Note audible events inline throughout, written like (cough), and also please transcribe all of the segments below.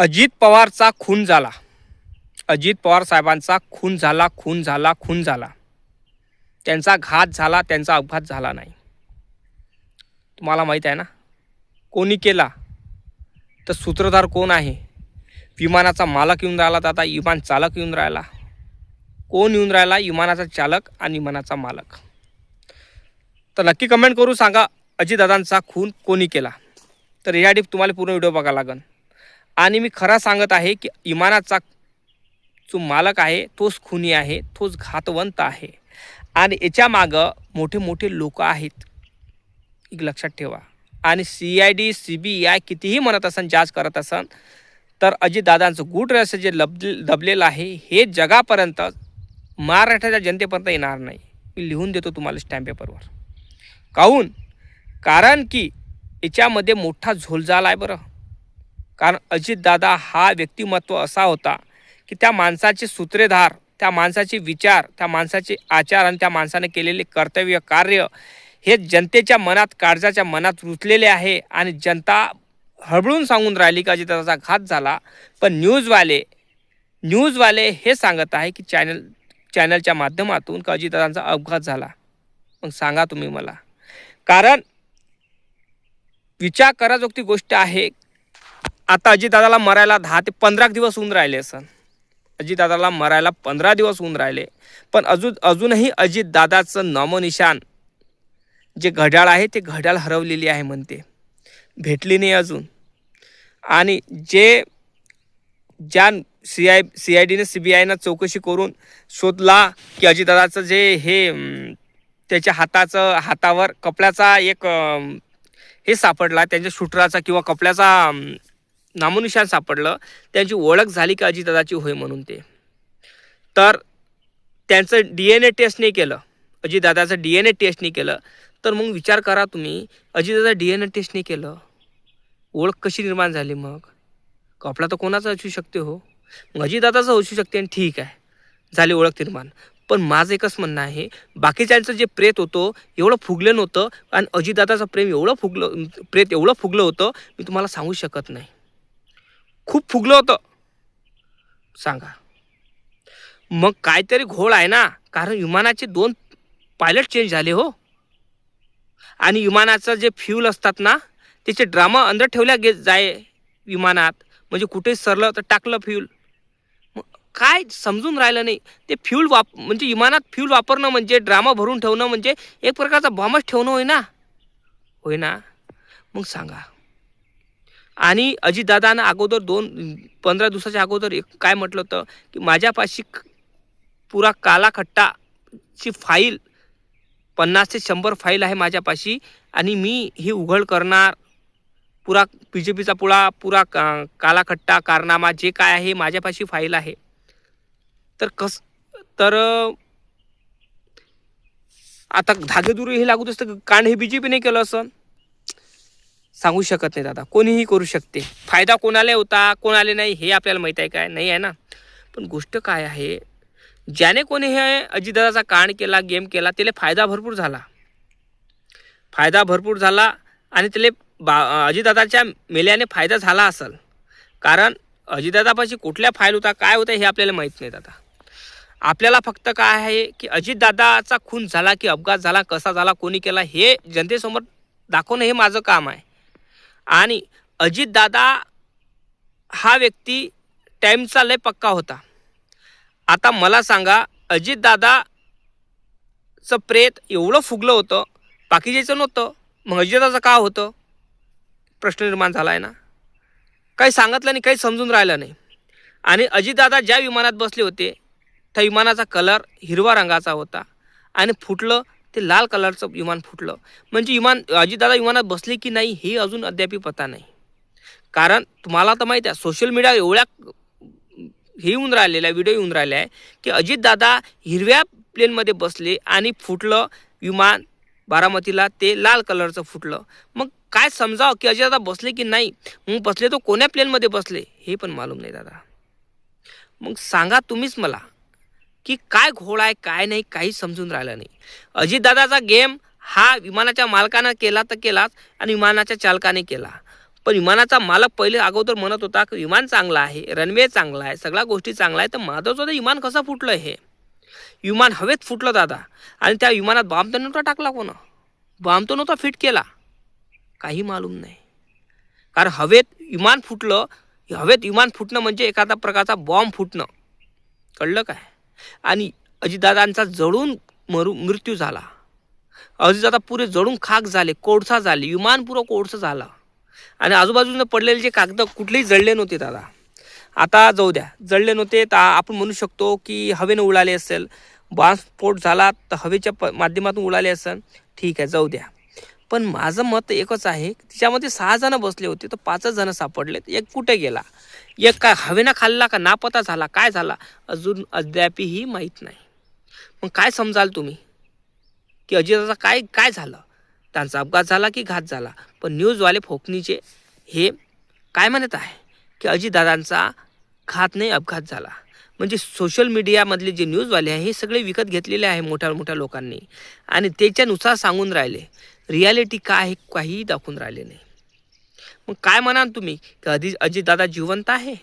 अजित पवारचा खून झाला. अजित पवार साहेबांचा खून झाला खून झाला खून झाला. त्यांचा घात झाला त्यांचा अपघात झाला नाही. तुम्हाला माहीत आहे ना? कोणी केला? तर सूत्रधार कोण आहे? विमानाचा मालक येऊन राहिला तर आता विमान चालक येऊन राहिला. कोण येऊन राहिला? विमानाचा चालक आणि विमानाचा मालक. तर नक्की कमेंट करू सांगा अजितदादांचा खून कोणी केला? तर यासाठी तुम्हाला पूर्ण व्हिडिओ बघायला लागेल आणि मी खरा सांगत आहे की इमानाचा जो मालक आहे तोच खुनी आहे तोच घातवंत आहे. आणि याच्या मागं मोठे मोठे लोक आहेत. एक लक्षात ठेवा. आणि C I D C B I कितीही म्हणत असन जाच करत असन तर अजितदादांचं गुट रहस्य जे लब दबलेलं आहे हे जगापर्यंत महाराष्ट्राच्या जनतेपर्यंत येणार नाही. मी लिहून देतो तुम्हाला स्टॅम्प पेपरवर काहून? कारण की याच्यामध्ये मोठा झोल झाला आहे बरं. कारण अजितदादा हा व्यक्तिमत्व असा होता की त्या माणसाचे सूत्रेधार त्या माणसाचे विचार त्या माणसाचे आचार आणि त्या माणसाने केलेले कर्तव्य कार्य हे जनतेच्या मनात काळजाच्या मनात रुतलेले आहे आणि जनता हळबळून सांगून राहिली का अजितदादाचा घात झाला. पण न्यूजवाले न्यूजवाले हे सांगत आहे की चॅनल चॅनलच्या माध्यमातून का अजितदादांचा अपघात झाला? मग सांगा तुम्ही मला. कारण विचार कराजोगती गोष्ट आहे आता अजितदादाला मरायला दहा ते पंधरा दिवस होऊन राहिले सर. अजितदादाला मरायला पंधरा दिवस होऊन राहिले. पण अजून अजूनही अजितदादाचं नामोनिशान जे घड्याळ आहे ते घड्याळ हरवलेली आहे म्हणते. भेटली नाही अजून. आणि जे ज्या सी आय सी आय डीने सी बी आयनं चौकशी करून शोधला की अजितदादाचं जे हे त्याच्या हाताचं हातावर कपड्याचा एक हे सापडला त्यांच्या शूटराचा किंवा कपड्याचा नामोनिशान सापडलं. त्यांची ओळख झाली का अजितदादाची होय म्हणून ते. तर त्यांचं डी एन ए टेस्ट नाही केलं. अजितदादाचं डी एन ए टेस्ट नाही केलं. तर मग विचार करा तुम्ही Ajitdada D N A test नाही केलं. ओळख कशी निर्माण झाली मग? कपडा तर कोणाचा असू शकते हो. मग अजितदादाचं असू शकते आणि ठीक आहे. झाली ओळख निर्माण. पण माझं एकच म्हणणं आहे बाकीच्यांचं जे प्रेत होतं एवढं फुगलं नव्हतं आणि अजितदादाचं प्रेम एवढं फुगलं प्रेत एवढं फुगलं होतं मी तुम्हाला सांगू शकत नाही. खूप फुगलं होतं. सांगा. मग काहीतरी घोळ आहे ना? कारण विमानाचे दोन पायलट चेंज झाले हो. आणि विमानाचं जे फ्यूल असतात ना त्याचे ड्रामा अंदर ठेवल्या गे जाय विमानात. म्हणजे कुठे सरलं तर टाकलं फ्यूल मग काय समजून राहिलं नाही. ते फ्यूल वाप म्हणजे विमानात फ्यूल वापरणं म्हणजे ड्रामा भरून ठेवणं म्हणजे एक प्रकारचा बॉम्बच ठेवणं होय ना होय ना मग सांगा. आणि अजितदादानं अगोदर दोन पंधरा दिवसाच्या अगोदर एक काय म्हटलं होतं की माझ्यापाशी पुरा कालाखट्टाची फाईल पन्नास ते शंभर फाईल आहे माझ्यापाशी आणि मी ही उघड करणार. पुरा बी जे पीचा पुळा पुरा का कालाखट्टा कारनामा जे काय आहे माझ्यापाशी फाईल आहे. तर कस तर आता धागेदुरी हे लागू असतं कारण हे बी जे पीने केलं असं सांगू शकत नाही दादा कोणीही करू शकते. फायदा कोणाला होता कोणाला नाही हे आपल्याला माहीत आहे काय? नाही आहे ना? पण गोष्ट काय आहे ज्याने कोणी हे अजितदादाचा कांड केला गेम केला त्याला फायदा भरपूर झाला. फायदा भरपूर झाला आणि त्याला बा अजितदादाच्या मेल्याने फायदा झाला असेल. कारण अजितदादापाशी कुठल्या फाईल होता काय होता हे आपल्याला माहीत नाही दादा आपल्याला फक्त काय आहे की अजितदादाचा खून झाला की अपघात झाला कसा झाला कोणी केला हे जनतेसमोर दाखवणं हे माझं काम आहे. आणि अजितदादा हा व्यक्ती टाईमचा लय पक्का होता. आता मला सांगा अजितदादाचं प्रेत एवढं फुगलं होतं बाकीच्याचं नव्हतं मग अजितदादाचं का होतं? प्रश्न निर्माण झाला आहे ना. काही सांगितलं नाही काही समजून राहिलं नाही. आणि अजितदादा ज्या विमानात बसले होते त्या विमानाचा कलर हिरवा रंगाचा होता. आणि फुटलं ते लाल कलरचं विमान फुटलं. म्हणजे विमान अजितदादा विमानात बसले की नाही हे अजून अद्याप पता नाही. कारण तुम्हाला तर माहीत आहे सोशल मीडिया एवढ्या हे येऊन राहिलेल्या व्हिडिओ येऊन राहिला आहे की अजितदादा हिरव्या प्लेनमध्ये बसले आणि फुटलं विमान बारामतीला ते लाल कलरचं फुटलं. मग काय समजावं की अजितदादा बसले की नाही? मग बसले तो कोण्या प्लेनमध्ये बसले? हे पण मालूम नाही दादा. मग सांगा तुम्हीच मला. की काय घोळ आहे काय नाही काही समजून राहिलं नाही. अजितदादाचा गेम हा विमानाच्या मालकानं केला तर केलाच आणि विमानाच्या चालकाने केला. पण विमानाचा मालक पहिले अगोदर म्हणत होता की विमान चांगलं आहे रनवे चांगला आहे सगळ्या गोष्टी चांगल्या आहे तर माझं होतं विमान कसं फुटलं हे? विमान हवेत फुटलं दादा. आणि त्या विमानात बॉम्ब तर नव्हता टाकला कोण? बॉम्ब तर नव्हता फिट केला. काही मालूम नाही. कारण हवेत विमान फुटलं हवेत विमान फुटणं म्हणजे एखादा प्रकारचा बॉम्ब फुटणं. कळलं काय? आणि अजितदादांचा जळून मरू मृत्यू झाला. अजितदादा पुरे जळून खाक झाले कोळसा झाले विमान पुरं कोळसा झालं. आणि आजूबाजूनं पडलेले जे कागद कुठलेही जळले नव्हते दादा. आता जाऊ द्या जळले नव्हते तर आपण म्हणू शकतो की हवेनं उडाले असेल. स्फोट झाला तर हवेच्या प माध्यमातून उडाले असेल. ठीक आहे जाऊ द्या. पण माझं मत एकच आहे तिच्यामध्ये सहा जणं बसले होते तर पाचच जणं सापडलेत. एक कुठे गेला? एक काय हवेनं खाल्ला का? नापता झाला? काय झाला? अजून अद्यापही माहीत नाही. मग काय समजाल तुम्ही? की अजिताचा काय काय झालं? त्यांचा अपघात झाला की घात झाला? पण न्यूजवाले फोकणीचे हे काय म्हणत आहे? की अजितदादांचा घात नाही अपघात झाला. म्हणजे सोशल मीडियामधले जे न्यूजवाले आहे हे सगळे विकत घेतलेले आहे मोठ्या मोठ्या लोकांनी. आणि त्याच्यानुसार सांगून राहिले. रियालिटी काय आहे काहीही दाखवून राहिले नाही. मग काय म्हणाल तुम्ही? की अधी अजितदादा जिवंत आहे?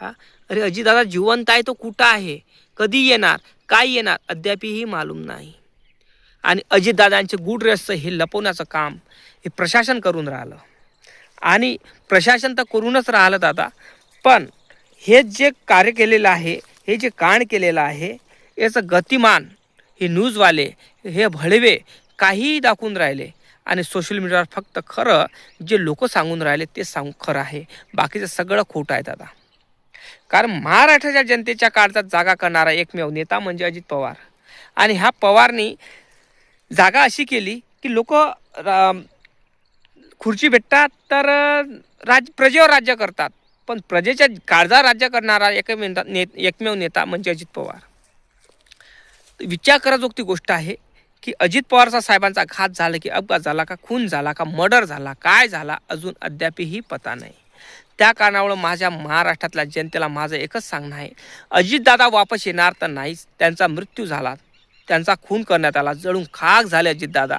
हा? अरे अजितदादा जिवंत आहे तो कुठं आहे? कधी येणार? काय येणार? अद्यापही मालूम नाही. आणि अजितदादांचे गुड रस्ते हे लपवण्याचं काम हे प्रशासन करून राहिलं. आणि प्रशासन तर करूनच राहिलं दादा. पण हे जे कार्य केलेलं आहे हे जे कांड केलेलं आहे याचं गतिमान हे न्यूजवाले हे भडवे काहीही दाखवून राहिले. आणि सोशल मीडियावर फक्त खरं जे लोक सांगून राहिले ते सांगू खरं आहे. बाकीचं सगळं खोटं आहे दादा. कारण महाराष्ट्राच्या जनतेच्या काळजात जागा करणारा एकमेव नेता म्हणजे अजित पवार. आणि ह्या पवारनी जागा अशी केली की लोक खुर्ची भेटतात तर राज प्रजेवर राज्य करतात. पण प्रजेच्या काळजा राज्य करणारा एकमेव नेता ने एकमेव नेता म्हणजे अजित पवार. विचार कराजोगती गोष्ट आहे. की अजित पवारचा साहेबांचा घात झाला की अपघात झाला का खून झाला का मर्डर झाला काय झाला अजून अद्यापही पता नाही. त्या कारणामुळं माझ्या महाराष्ट्रातल्या जनतेला माझं एकच सांगणं आहे अजितदादा वापस येणार तर नाहीच त्यांचा मृत्यू झाला त्यांचा खून करण्यात आला जळून खाक झाले अजितदादा.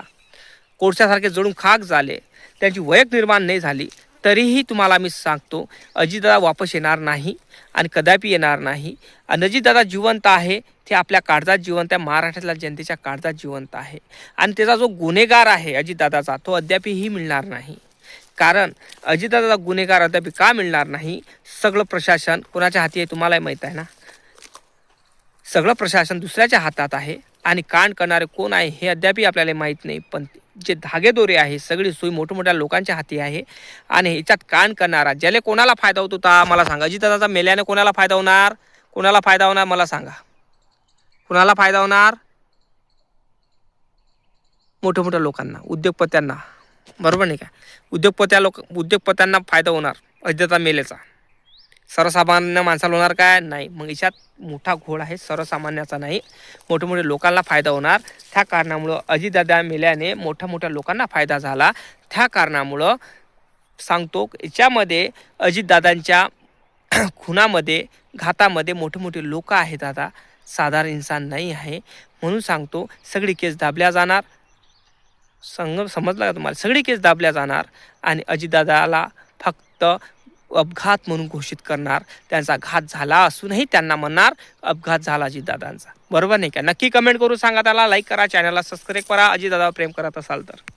कोळशासारखे जळून खाक झाले त्यांची वयक निर्माण नाही झाली तरीही तुम्हाला मी सांगतो अजितदादा वापस येणार नाही आणि कदापि येणार नाही. आणि अजितदादा जिवंत आहे ते आपल्या काळजात जिवंत आहे महाराष्ट्रातल्या जनतेच्या काळजात जिवंत आहे. आणि त्याचा जो गुन्हेगार आहे अजितदादाचा तो अद्यापही मिळणार नाही. कारण अजितदादाचा गुन्हेगार अद्याप का मिळणार नाही? सगळं प्रशासन कोणाच्या हाती आहे तुम्हालाही माहीत आहे ना? सगळं प्रशासन दुसऱ्याच्या हातात आहे आणि कांड करणारे कोण आहे हे अद्यापही आपल्याला माहीत नाही. पण जे धागेदोरे आहे सगळी सोयी मोठमोठ्या लोकांच्या हाती आहे. आणि ह्याच्यात कान करणारा ज्याला कोणाला फायदा होत होता मला सांगा. अजितदादाचा मेल्याने कोणाला फायदा होणार? कोणाला फायदा होणार मला सांगा. कोणाला फायदा होणार? मोठ्या मोठ्या लोकांना उद्योगपत्यांना. बरोबर नाही का? उद्योगपत्या लोक उद्योगपत्यांना फायदा होणार अजितदादा मेलेचा सर्वसामान्य माणसाला होणार काय? नाही. मग याच्यात मोठा घोळ आहे सर्वसामान्याचा नाही. मोठे मोठे लोकांना फायदा होणार. त्या कारणामुळं अजितदादा मेल्याने मोठ्या मोठ्या लोकांना फायदा झाला. त्या कारणामुळं सांगतो याच्यामध्ये अजितदादांच्या (clears throat) खुनामध्ये घातामध्ये मोठे मोठे लोक आहेत आता साधारण इन्सान नाही आहे. म्हणून सांगतो सगळी केस दाबल्या जाणार. संग समजला का तुम्हाला? सगळी केस दाबल्या जाणार. आणि अजितदादाला फक्त अपघात म्हणून घोषित करणार. त्यांचा घात झाला असूनही त्यांना म्हणणार अपघात झाला अजितदादांचा. बरोबर नाही का? नक्की कमेंट करून सांगा त्याला लाईक करा चॅनलला सबस्क्राईब करा. अजितदादा प्रेम करत असाल तर.